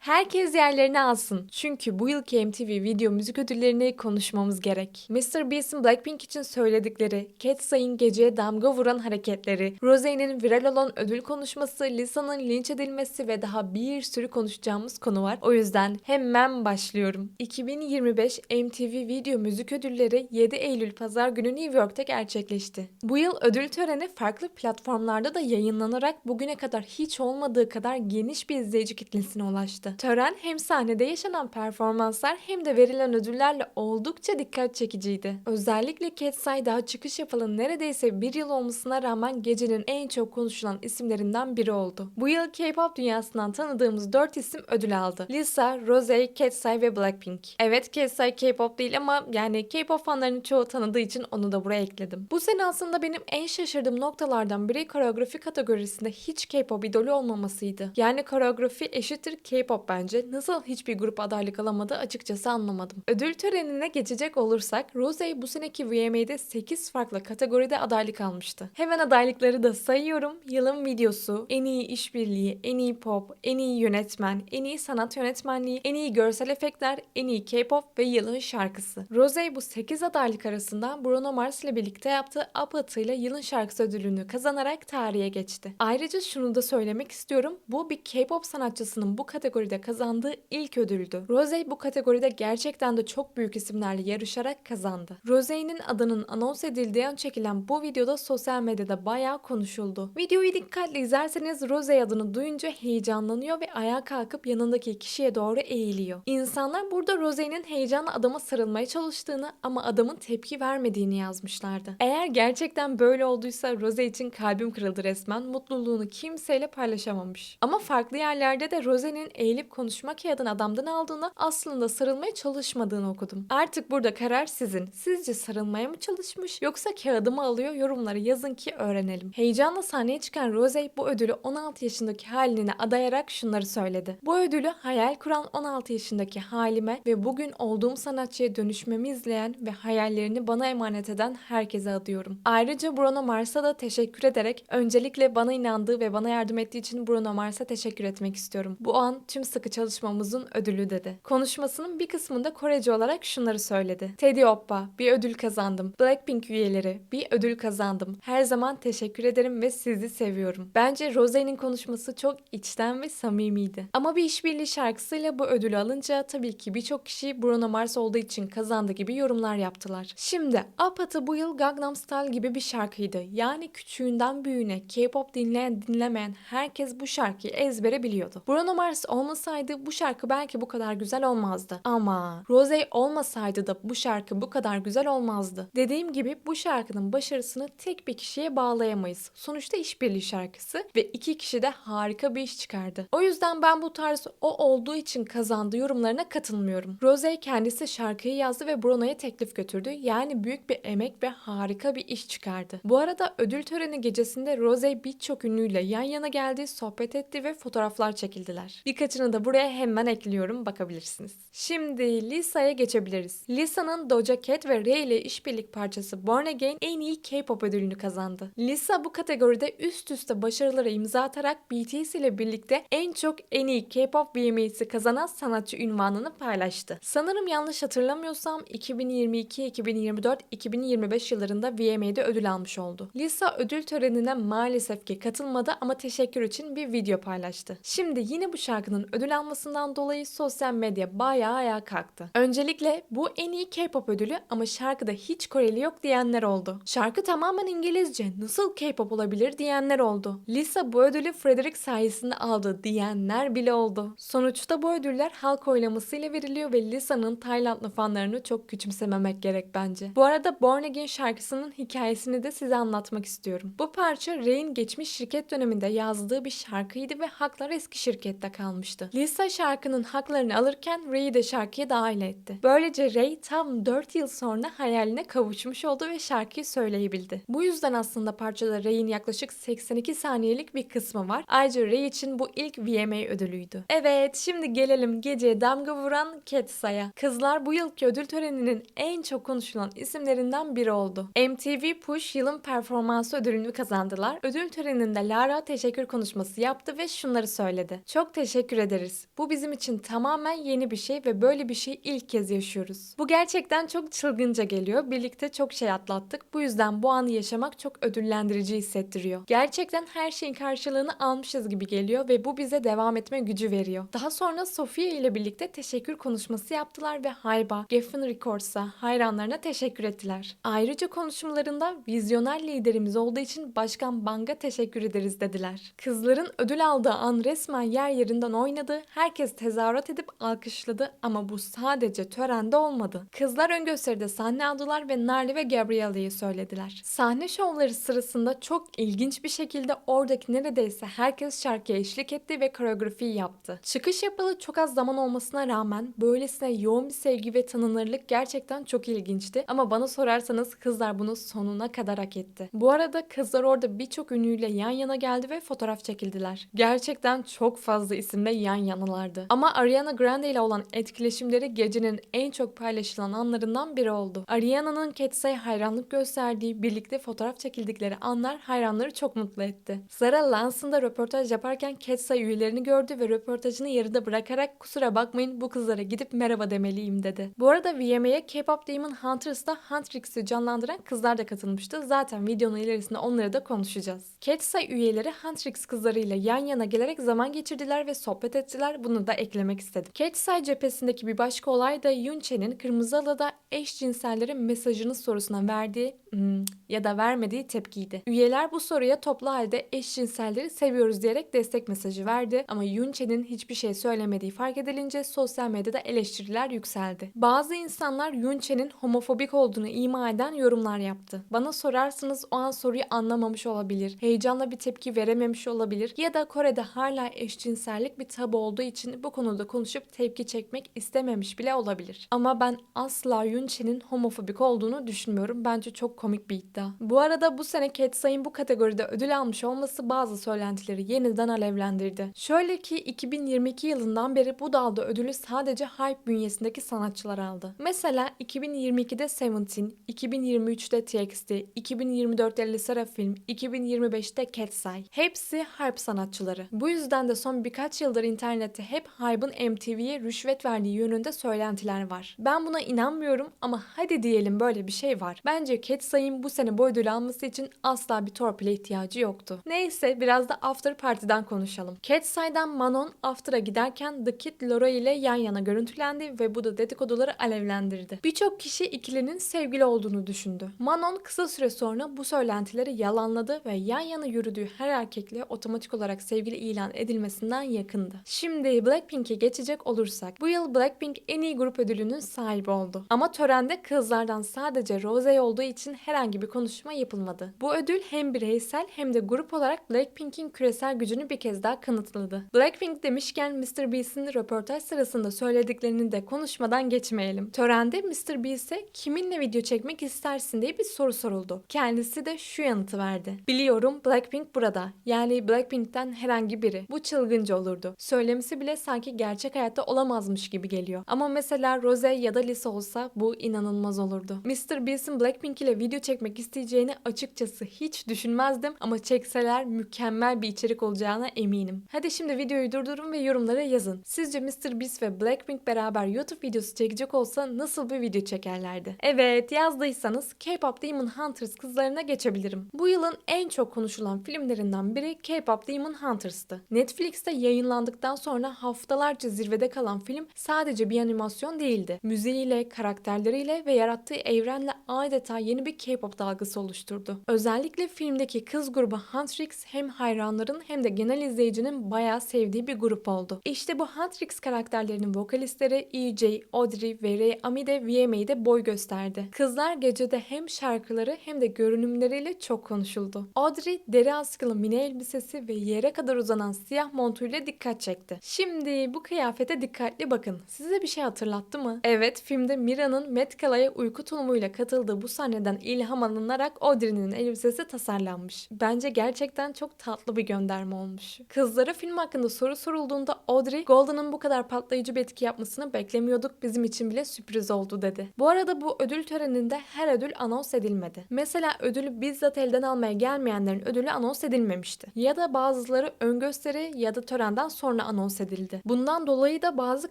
Herkes yerlerini alsın. Çünkü bu yılki MTV Video Müzik Ödülleri'ni konuşmamız gerek. Mr. Beast'in Blackpink için söyledikleri, Katsey'in geceye damga vuran hareketleri, Rosé'nin viral olan ödül konuşması, Lisa'nın linç edilmesi ve daha bir sürü konuşacağımız konu var. O yüzden hemen başlıyorum. 2025 MTV Video Müzik Ödülleri 7 Eylül Pazar günü New York'ta gerçekleşti. Bu yıl ödül töreni farklı platformlarda da yayınlanarak bugüne kadar hiç olmadığı kadar geniş bir izleyici kitlesine ulaştı. Tören hem sahnede yaşanan performanslar hem de verilen ödüllerle oldukça dikkat çekiciydi. Özellikle Katseye daha çıkış yapalı neredeyse bir yıl olmasına rağmen gecenin en çok konuşulan isimlerinden biri oldu. Bu yıl K-pop dünyasından tanıdığımız 4 isim ödül aldı. Lisa, Rosé, Katseye ve Blackpink. Evet Katseye K-pop değil ama yani K-pop fanlarının çoğu tanıdığı için onu da buraya ekledim. Bu sene aslında benim en şaşırdığım noktalardan biri koreografi kategorisinde hiç K-pop idolü olmamasıydı. Yani koreografi eşittir K-pop bence. Nasıl hiçbir grup adaylık alamadı açıkçası anlamadım. Ödül törenine geçecek olursak Rosé bu seneki VMA'de 8 farklı kategoride adaylık almıştı. Hemen adaylıkları da sayıyorum. Yılın videosu, en iyi işbirliği, en iyi pop, en iyi yönetmen, en iyi sanat yönetmenliği, en iyi görsel efektler, en iyi K-pop ve yılın şarkısı. Rosé bu 8 adaylık arasında Bruno Mars ile birlikte yaptığı Apatı ile yılın şarkısı ödülünü kazanarak tarihe geçti. Ayrıca şunu da söylemek istiyorum. Bu bir K-pop sanatçısının bu kategoride kazandığı ilk ödüldü. Rosé bu kategoride gerçekten de çok büyük isimlerle yarışarak kazandı. Rosé'nin adının anons edildiği an çekilen bu videoda sosyal medyada bayağı konuşuldu. Videoyu dikkatle izlerseniz Rosé adını duyunca heyecanlanıyor ve ayağa kalkıp yanındaki kişiye doğru eğiliyor. İnsanlar burada Rosé'nin heyecanla adama sarılmaya çalıştığını ama adamın tepki vermediğini yazmışlardı. Eğer gerçekten böyle olduysa Rosé için kalbim kırıldı resmen. Mutluluğunu kimseyle paylaşamamış. Ama farklı yerlerde de Rosé'nin eğilip konuşma kağıdını adamdan aldığını aslında sarılmaya çalışmadığını okudum. Artık burada karar sizin. Sizce sarılmaya mı çalışmış yoksa kağıdımı alıyor yorumları yazın ki öğrenelim. Heyecanla sahneye çıkan Rosé bu ödülü 16 yaşındaki haline adayarak şunları söyledi. Bu ödülü hayal kuran 16 yaşındaki halime ve bugün olduğum sanatçıya dönüşmemi izleyen ve hayallerini bana emanet eden herkese adıyorum. Ayrıca Bruno Mars'a da teşekkür ederek öncelikle bana inandığı ve bana yardım ettiği için Bruno Mars'a teşekkür etmek istiyorum. Bu an tüm sıkı çalışmamızın ödülü dedi. Konuşmasının bir kısmında Korece olarak şunları söyledi. Teddy Oppa, bir ödül kazandım. Blackpink üyeleri, bir ödül kazandım. Her zaman teşekkür ederim ve sizi seviyorum. Bence Rosé'nin konuşması çok içten ve samimiydi. Ama bir işbirliği şarkısıyla bu ödülü alınca tabii ki birçok kişi Bruno Mars olduğu için kazandı gibi yorumlar yaptılar. Şimdi Apatı bu yıl Gangnam Style gibi bir şarkıydı. Yani küçüğünden büyüğüne K-pop dinleyen dinlemeyen herkes bu şarkıyı ezbere biliyordu. Bruno Mars olmasaydı bu şarkı belki bu kadar güzel olmazdı. Ama Rosé olmasaydı da bu şarkı bu kadar güzel olmazdı. Dediğim gibi bu şarkının başarısını tek bir kişiye bağlayamayız. Sonuçta işbirliği şarkısı ve iki kişi de harika bir iş çıkardı. O yüzden ben bu tarz o olduğu için kazandı yorumlarına katılmıyorum. Rosé kendisi şarkıyı yazdı ve Bruno'ya teklif götürdü. Yani büyük bir emek ve harika bir iş çıkardı. Bu arada ödül töreni gecesinde Rosé birçok ünlüyle yan yana geldi, sohbet etti ve fotoğraflar çekildiler. Birkaçını da buraya hemen ekliyorum bakabilirsiniz. Şimdi Lisa'ya geçebiliriz. Lisa'nın Doja Cat ve Rey ile işbirlik parçası Born Again en iyi K-pop ödülünü kazandı. Lisa bu kategoride üst üste başarılara imza atarak BTS ile birlikte en çok en iyi K-pop VMA'si kazanan sanatçı ünvanını paylaştı. Sanırım yanlış hatırlamıyorsam 2022, 2024, 2025 yıllarında VMA'de ödül almış oldu. Lisa ödül törenine maalesef ki katılmadı ama teşekkür için bir video paylaştı. Şimdi yine bu şarkının ödül almasından dolayı sosyal medya bayağı ayağa kalktı. Öncelikle bu en iyi K-pop ödülü ama şarkıda hiç Koreli yok diyenler oldu. Şarkı tamamen İngilizce nasıl K-pop olabilir diyenler oldu. Lisa bu ödülü Frederick sayesinde aldı diyenler bile oldu. Sonuçta bu ödüller halk oylamasıyla veriliyor ve Lisa'nın Taylandlı fanlarını çok küçümsememek gerek bence. Bu arada Born Again şarkısının hikayesini de size anlatmak istiyorum. Bu parça Ray'in geçmiş şirket döneminde yazdığı bir şarkıydı ve haklar eski şirkette kalmıştı. Lisa şarkının haklarını alırken Ray'i de şarkıya dahil etti. Böylece Ray tam 4 yıl sonra hayaline kavuşmuş oldu ve şarkıyı söyleyebildi. Bu yüzden aslında parçada Ray'in yaklaşık 82 saniyelik bir kısmı var. Ayrıca Ray için bu ilk VMA ödülüydü. Evet şimdi gelelim geceye damga vuran Ketsa'ya. Kızlar bu yılki ödül töreninin en çok konuşulan isimlerinden biri oldu. MTV Push yılın performansı ödülünü kazandılar. Ödül töreninde Lara teşekkür konuşması yaptı ve şunları söyledi. Çok teşekkür ederim ederiz. Bu bizim için tamamen yeni bir şey ve böyle bir şey ilk kez yaşıyoruz. Bu gerçekten çok çılgınca geliyor. Birlikte çok şey atlattık. Bu yüzden bu anı yaşamak çok ödüllendirici hissettiriyor. Gerçekten her şeyin karşılığını almışız gibi geliyor ve bu bize devam etme gücü veriyor. Daha sonra Sofia ile birlikte teşekkür konuşması yaptılar ve Hayba, Geffen Records'a hayranlarına teşekkür ettiler. Ayrıca konuşmalarında vizyoner liderimiz olduğu için Başkan Bang'a teşekkür ederiz dediler. Kızların ödül aldığı an resmen yer yerinden oynadı. Herkes tezahürat edip alkışladı ama bu sadece törende olmadı. Kızlar ön gösteride sahne aldılar ve Narli ve Gabriela'yı söylediler. Sahne şovları sırasında çok ilginç bir şekilde oradaki neredeyse herkes şarkıya eşlik etti ve koreografiyi yaptı. Çıkış yapalı çok az zaman olmasına rağmen böylesine yoğun bir sevgi ve tanınırlık gerçekten çok ilginçti. Ama bana sorarsanız kızlar bunu sonuna kadar hak etti. Bu arada kızlar orada birçok ünlüyle yan yana geldi ve fotoğraf çekildiler. Gerçekten çok fazla isimle yan yanalardı. Ama Ariana Grande ile olan etkileşimleri gecenin en çok paylaşılan anlarından biri oldu. Ariana'nın Ketsa'ya hayranlık gösterdiği, birlikte fotoğraf çekildikleri anlar hayranları çok mutlu etti. Zara Lanson'da röportaj yaparken Ketsa üyelerini gördü ve röportajını yarıda bırakarak kusura bakmayın bu kızlara gidip merhaba demeliyim dedi. Bu arada VMA'ye K-pop Demon Hunters'ta Huntrix'i canlandıran kızlar da katılmıştı. Zaten videonun ilerisinde onları da konuşacağız. Ketsa üyeleri Huntrix kızlarıyla yan yana gelerek zaman geçirdiler ve sohbet ettiler. Bunu da eklemek istedim. Ketsa cephesindeki bir başka olay da Yunche'nin Kırmızı Halı'da eşcinsellerin mesajını sorusuna verdiği hmm, ya da vermediği tepkiydi. Üyeler bu soruya toplu halde eşcinselleri seviyoruz diyerek destek mesajı verdi ama Yunche'nin hiçbir şey söylemediği fark edilince sosyal medyada eleştiriler yükseldi. Bazı insanlar Yunche'nin homofobik olduğunu ima eden yorumlar yaptı. Bana sorarsanız o an soruyu anlamamış olabilir, heyecanla bir tepki verememiş olabilir ya da Kore'de hala eşcinsellik bir tabu olduğu için bu konuda konuşup tepki çekmek istememiş bile olabilir. Ama ben asla Yunche'nin homofobik olduğunu düşünmüyorum. Bence çok komik bir iddia. Bu arada bu sene Ketsay'ın bu kategoride ödül almış olması bazı söylentileri yeniden alevlendirdi. Şöyle ki 2022 yılından beri bu dalda ödülü sadece Hype bünyesindeki sanatçılar aldı. Mesela 2022'de Seventeen, 2023'te TXT, 2024'te Lily Seraphim, 2025'te Ketsay. Hepsi Hype sanatçıları. Bu yüzden de son birkaç yıldır internette hep Hype'ın MTV'ye rüşvet verdiği yönünde söylentiler var. Ben buna inanmıyorum ama hadi diyelim böyle bir şey var. Bence Ketsay'ın bu sene bu ödül alması için asla bir torpile ihtiyacı yoktu. Neyse biraz da After Party'den konuşalım. Ketsay'dan Manon After'a giderken The Kid Laroi ile yan yana görüntülendi ve bu da dedikoduları alevlendirdi. Birçok kişi ikilinin sevgili olduğunu düşündü. Manon kısa süre sonra bu söylentileri yalanladı ve yan yana yürüdüğü her erkekle otomatik olarak sevgili ilan edilmesinden yakındı. Şimdi Blackpink'e geçecek olursak bu yıl Blackpink en iyi grup ödülünün sahibi oldu. Ama törende kızlardan sadece Rosé olduğu için herhangi bir konuşma yapılmadı. Bu ödül hem bireysel hem de grup olarak Blackpink'in küresel gücünü bir kez daha kanıtladı. Blackpink demişken Mr. Beast'in röportaj sırasında söylediklerini de konuşmadan geçmeyelim. Törende Mr. Beast'e kiminle video çekmek istersin diye bir soru soruldu. Kendisi de şu yanıtı verdi. Biliyorum Blackpink burada. Yani Blackpink'ten herhangi biri. Bu çılgınca olurdu. Söylemesi bile sanki gerçek hayatta olamazmış gibi geliyor. Ama mesela Rosé ya da Lisa olsa bu inanılmaz olurdu. Mr. Beast'in Blackpink ile video çekmek isteyeceğini açıkçası hiç düşünmezdim ama çekseler mükemmel bir içerik olacağına eminim. Hadi şimdi videoyu durdurun ve yorumlara yazın. Sizce Mr. Beast ve Blackpink beraber YouTube videosu çekecek olsa nasıl bir video çekerlerdi? Evet yazdıysanız K-pop Demon Hunters kızlarına geçebilirim. Bu yılın en çok konuşulan filmlerinden biri K-pop Demon Hunters'tı. Netflix'te yayınlandıktan sonra haftalarca zirvede kalan film sadece bir animasyon değildi. Müziğiyle, karakterleriyle ve yarattığı evrenle adeta yeni bir K-pop dalgası oluşturdu. Özellikle filmdeki kız grubu Huntrix hem hayranların hem de genel izleyicinin bayağı sevdiği bir grup oldu. İşte bu Huntrix karakterlerinin vokalistleri EJ, Audrey ve Ray Ami de VMA'de boy gösterdi. Kızlar gecede hem şarkıları hem de görünümleriyle çok konuşuldu. Audrey deri askılı mini elbisesi ve yere kadar uzanan siyah montuyla dikkat çekti. Şimdi bu kıyafete dikkatli bakın. Size bir şey hatırlattı mı? Evet filmde Mira'nın Met Gala'ya uyku tulumuyla katıldığı bu sahneden ilham alınarak Audrey'nin elbisesi tasarlanmış. Bence gerçekten çok tatlı bir gönderme olmuş. Kızlara film hakkında soru sorulduğunda Audrey, Golden'ın bu kadar patlayıcı bir etki yapmasını beklemiyorduk bizim için bile sürpriz oldu dedi. Bu arada bu ödül töreninde her ödül anons edilmedi. Mesela ödülü bizzat elden almaya gelmeyenlerin ödülü anons edilmemişti. Ya da bazıları ön gösteri ya da törenden sonra anons edildi. Bundan dolayı da bazı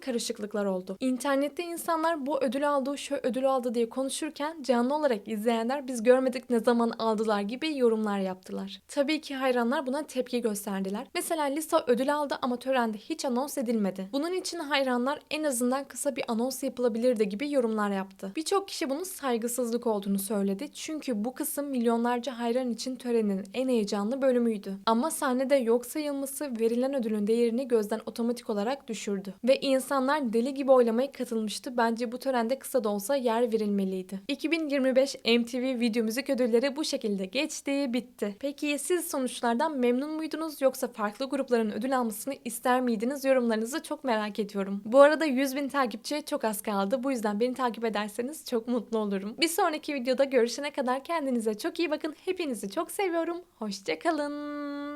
karışıklıklar oldu. İnternette insanlar bu ödül aldı, şu ödül aldı diye konuşurken canlı olarak izleyenler biz görmedik ne zaman aldılar gibi yorumlar yaptılar. Tabii ki hayranlar buna tepki gösterdiler. Mesela Lisa ödül aldı ama törende hiç anons edilmedi. Bunun için hayranlar en azından kısa bir anons yapılabilirdi gibi yorumlar yaptı. Birçok kişi bunun saygısızlık olduğunu söyledi. Çünkü bu kısım milyonlarca hayran için törenin en heyecanlı bölümüydü. Ama sahnede yok sayılması verilen ödülün değerini gözden otomatik olarak düşürdü. Ve insanlar deli gibi oylamaya katılmıştı. Bence bu törende kısa da olsa yer verilmeliydi. 2025 MTV Video Müzik Ödülleri bu şekilde geçti, bitti. Peki siz sonuçlardan memnun muydunuz yoksa farklı grupların ödül almasını ister miydiniz? Yorumlarınızı çok merak ediyorum. Bu arada 100 bin takipçiye çok az kaldı. Bu yüzden beni takip ederseniz çok mutlu olurum. Bir sonraki videoda görüşene kadar kendinize çok iyi bakın. Hepinizi çok seviyorum. Hoşçakalın.